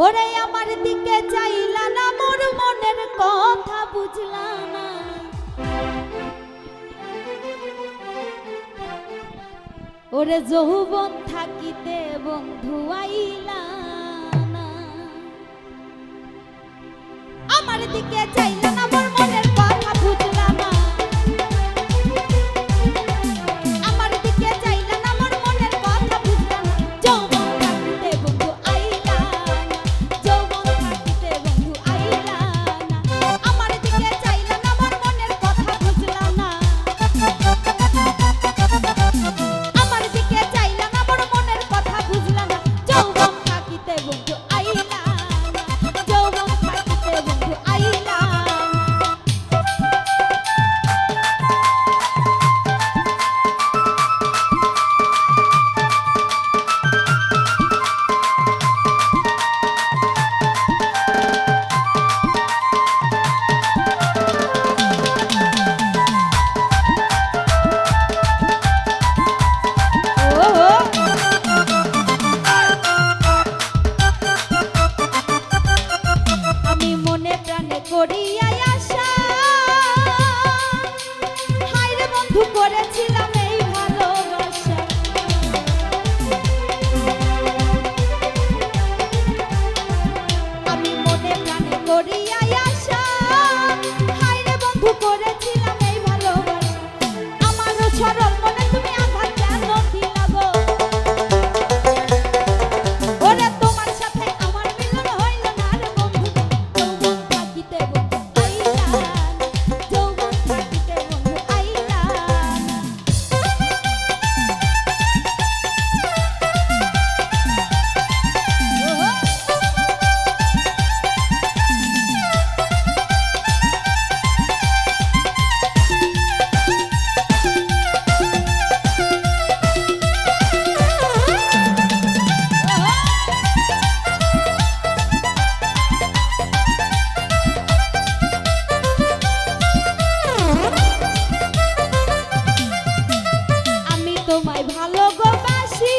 ওরে আমার দিকে চাইলা না, মোর মনের কথা বুঝলা না। ওরে যৌবন থাকিতে বন্ধু আইলা না। আমার দিকে চাইলা করেছিলাম ভালোবাসি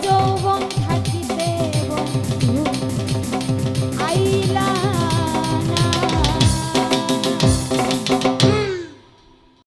don't want